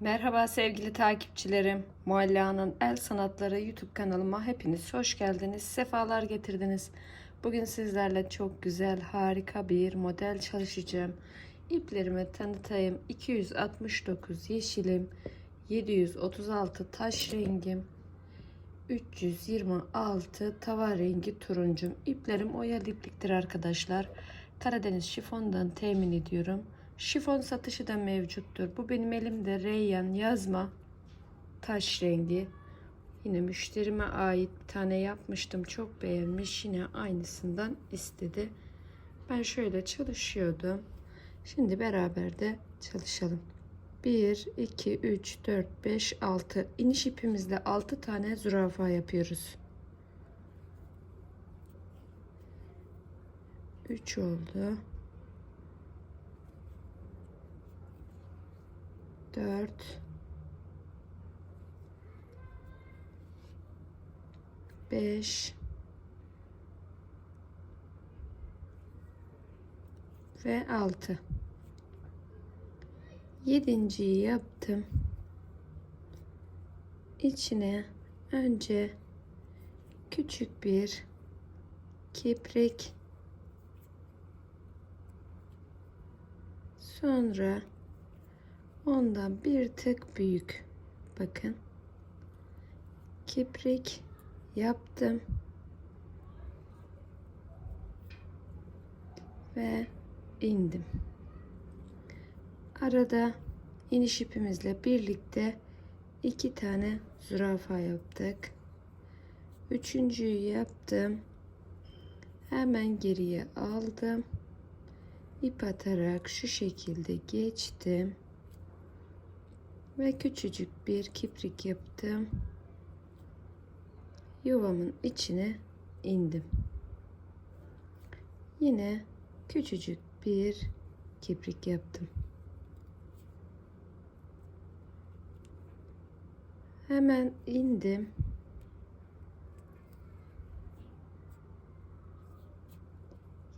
Merhaba sevgili takipçilerim. Mualla'nın El Sanatları YouTube kanalıma hepiniz hoş geldiniz. Sefalar getirdiniz. Bugün sizlerle çok güzel, harika bir model çalışacağım. İplerimi tanıtayım. 269 yeşilim, 736 taş rengim, 326 tava rengi turuncum. İplerim oyalı ipliktir arkadaşlar. Karadeniz şifondan temin ediyorum. Şifon satışı da mevcuttur. Bu benim elimde reyyan yazma taş rengi. Yine müşterime ait bir tane yapmıştım. Çok beğenmiş. Yine aynısından istedi. Ben şöyle çalışıyordum. Şimdi beraber de çalışalım. 1, 2, 3, 4, 5, 6. İniş ipimizle 6 tane zürafa yapıyoruz. 3 oldu. 4 5 ve 6 yedinciyi yaptım. İçine önce küçük bir kiprik sonra ondan bir tık büyük. Bakın. Kiprik yaptım. Ve indim. Arada iniş ipimizle birlikte iki tane zürafa yaptık. Üçüncüyü yaptım. Hemen geriye aldım. İp atarak şu şekilde geçtim ve küçücük bir kiprik yaptım. Yuvamın içine indim. Yine küçücük bir kiprik yaptım. Hemen indim.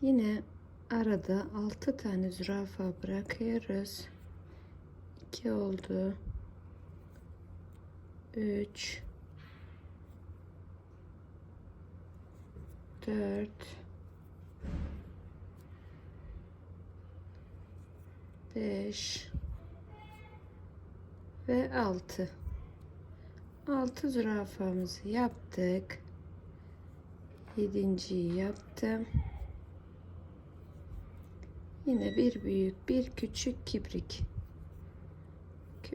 Yine arada 6 tane zürafa bırakıyoruz. 2 oldu. 3 4 5 ve 6 6 zürafamızı yaptık. 7.yi yaptım. Yine bir büyük bir küçük kibrik.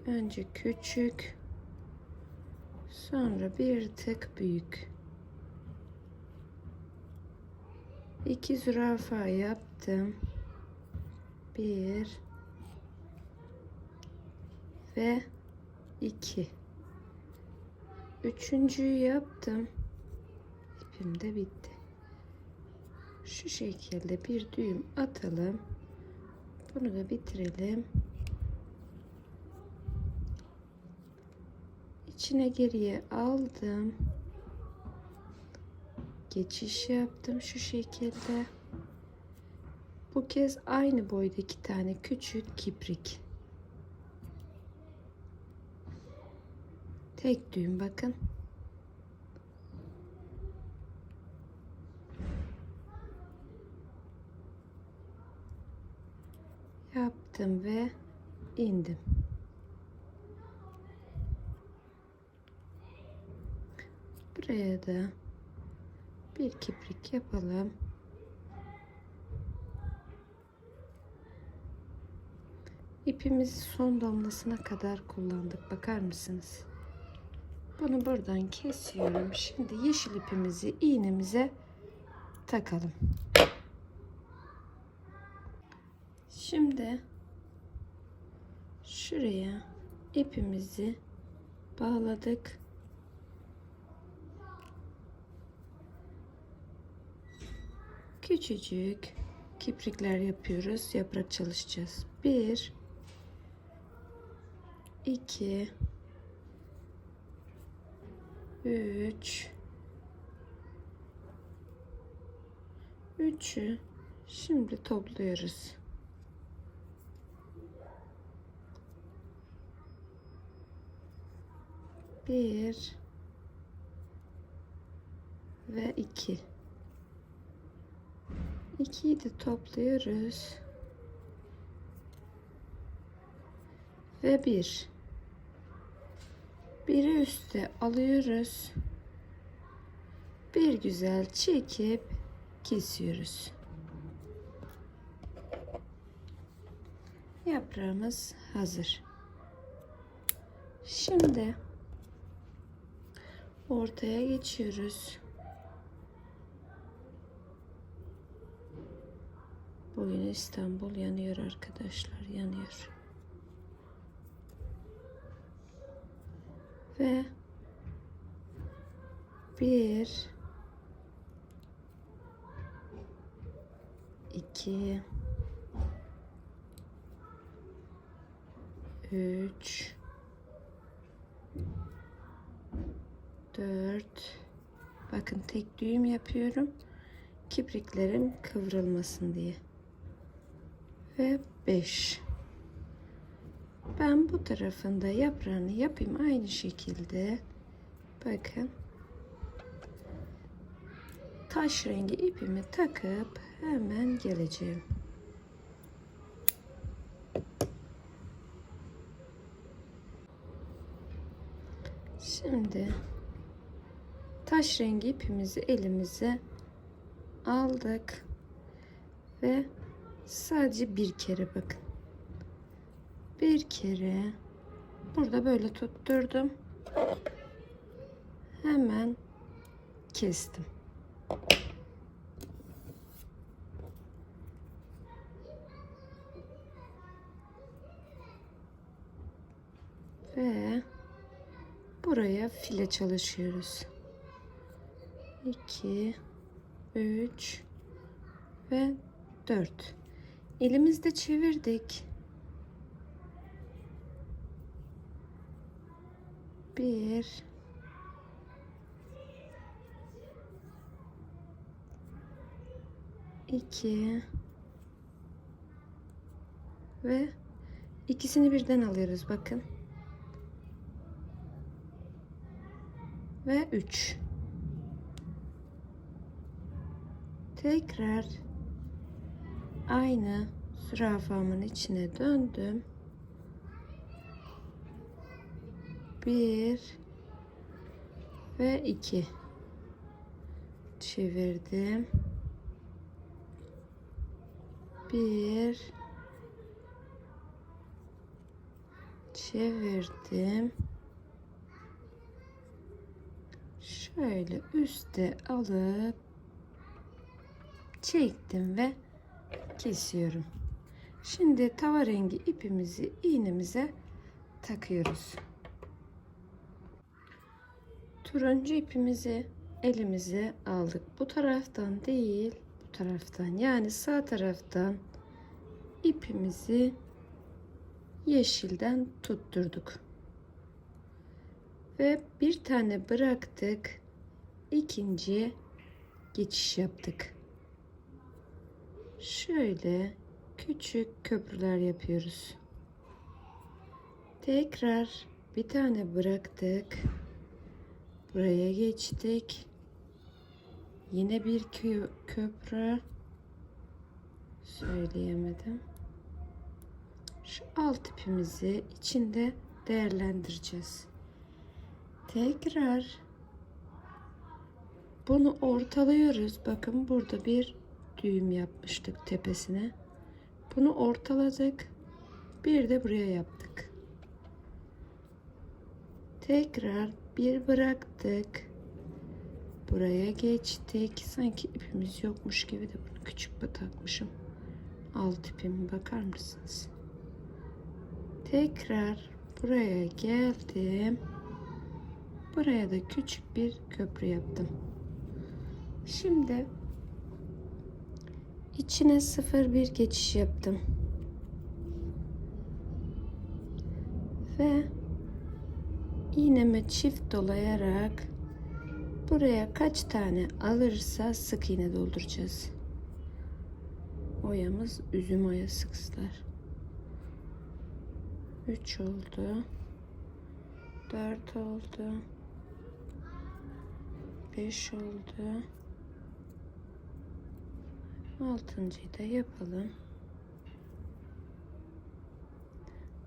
Önce küçük Sonra bir tık büyük. İki zürafa yaptım. Bir ve iki. Üçüncüyü yaptım. İpim de bitti. Şu şekilde bir düğüm atalım. Bunu da bitirelim. İçine geriye aldım. Geçiş yaptım şu şekilde. Bu kez aynı boyda iki tane küçük kiprik. Tek düğüm bakın. Yaptım ve indim. Buraya da bir kiprik yapalım. İpimizi son damlasına kadar kullandık. Bakar mısınız? Bunu buradan kesiyorum. Şimdi yeşil ipimizi iğnemize takalım. Şimdi şuraya ipimizi bağladık. Küçücük kiprikler yapıyoruz. Yaprak çalışacağız. 1 2 3 3'ü şimdi topluyoruz. Bir ve iki. İkiyi de topluyoruz. Ve bir. Biri üste alıyoruz. Bir güzel çekip kesiyoruz. Yaprağımız hazır. Şimdi ortaya geçiyoruz. Bugün İstanbul yanıyor arkadaşlar, yanıyor. Ve bir iki üç dört. Bakın tek düğüm yapıyorum. Kipriklerim kıvrılmasın diye ve 5 ben bu tarafında yaprağını yapayım aynı şekilde. Bakın. Taş rengi ipimi takıp hemen geleceğim. Şimdi taş rengi ipimizi elimize aldık ve sadece bir kere bakın. Bir kere. Burada böyle tutturdum. Hemen kestim. Ve buraya file çalışıyoruz. 2 3 ve 4 elimizde çevirdik. Bir. İki. Ve ikisini birden alıyoruz bakın. Ve 3 tekrar aynı zürafamın içine döndüm. Bir ve iki çevirdim. Bir çevirdim. Şöyle üste alıp çektim ve kesiyorum. Şimdi tava rengi ipimizi iğnemize takıyoruz. Turuncu ipimizi elimize aldık. Bu taraftan değil bu taraftan yani sağ taraftan ipimizi yeşilden tutturduk. Ve bir tane bıraktık ikinciye geçiş yaptık şöyle küçük köprüler yapıyoruz. Tekrar bir tane bıraktık. Buraya geçtik. Yine bir kö köprü. Söyleyemedim. Şu alt ipimizi içinde değerlendireceğiz. Tekrar bunu ortalıyoruz. Bakın burada bir düğüm yapmıştık tepesine. Bunu ortaladık. Bir de buraya yaptık. Tekrar bir bıraktık. Buraya geçtik. Sanki ipimiz yokmuş gibi de bunu küçük bir takmışım. Alt ipimi bakar mısınız? Tekrar buraya geldim. Buraya da küçük bir köprü yaptım. Şimdi içine 01 geçiş yaptım ve iğneme çift dolayarak buraya kaç tane alırsa sık iğne dolduracağız. Oyamız üzüm oyası kızlar. 3 oldu. 4 oldu. 5 oldu. Altıncıyı da yapalım.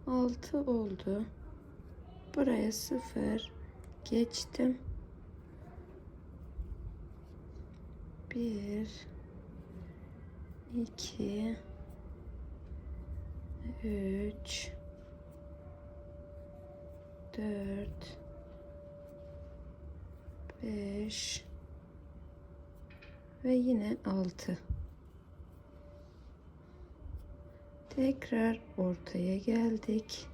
6 oldu. Buraya 0 geçtim. 1 2 3 4 5 ve yine 6 tekrar ortaya geldik.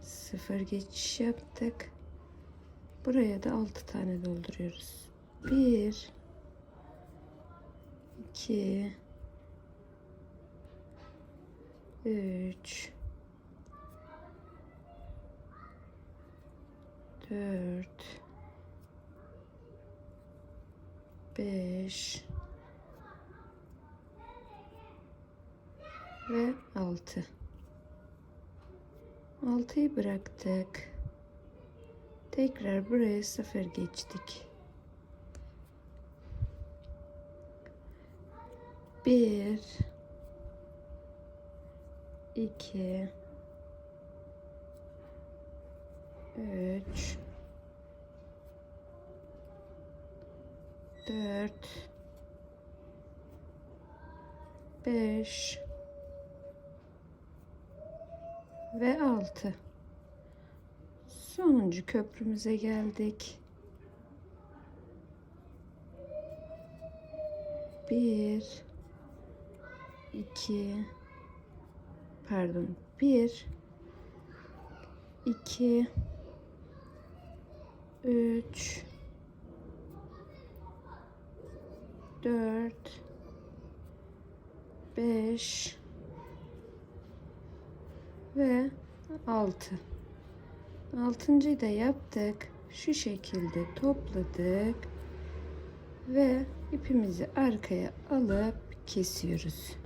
Sıfır geçiş yaptık. Buraya da 6 tane dolduruyoruz. 1 2 3 4 5 ve 6 6'yı bıraktık. Tekrar buraya 0 geçtik. 1 2 3 4 5 ve 6 sonuncu köprümüze geldik. 1 2 pardon 1 2 3 4 5 ve 6 altıncıyı da yaptık. Şu şekilde topladık. Ve ipimizi arkaya alıp kesiyoruz.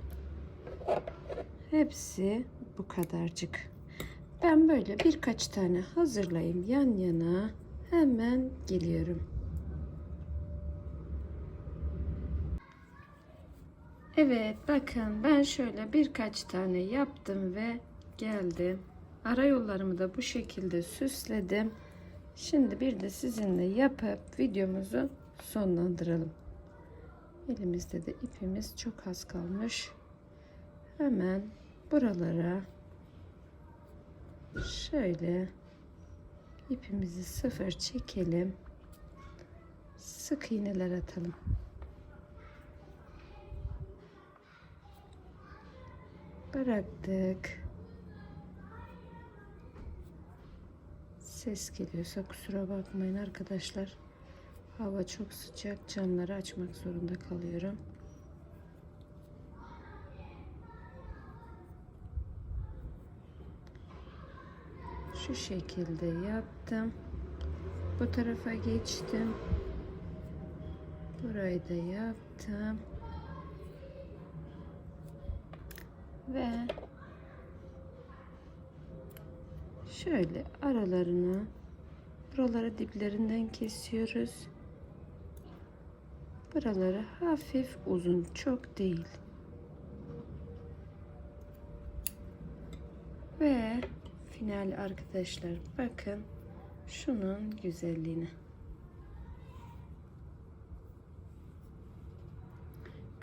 Hepsi bu kadarcık. Ben böyle birkaç tane hazırlayayım yan yana. Hemen geliyorum. Evet bakın ben şöyle birkaç tane yaptım ve geldim. Ara yollarımı da bu şekilde süsledim. Şimdi bir de sizinle yapıp videomuzu sonlandıralım. Elimizde de ipimiz çok az kalmış. Hemen buralara şöyle ipimizi sıfır çekelim. Sık iğneler atalım. bıraktık. Ses geliyorsa kusura bakmayın arkadaşlar. Hava çok sıcak. Camları açmak zorunda kalıyorum. Şu şekilde yaptım. Bu tarafa geçtim. Burayı da yaptım. ve şöyle aralarını buraları diplerinden kesiyoruz. Buraları hafif uzun çok değil. Ve final arkadaşlar bakın şunun güzelliğine.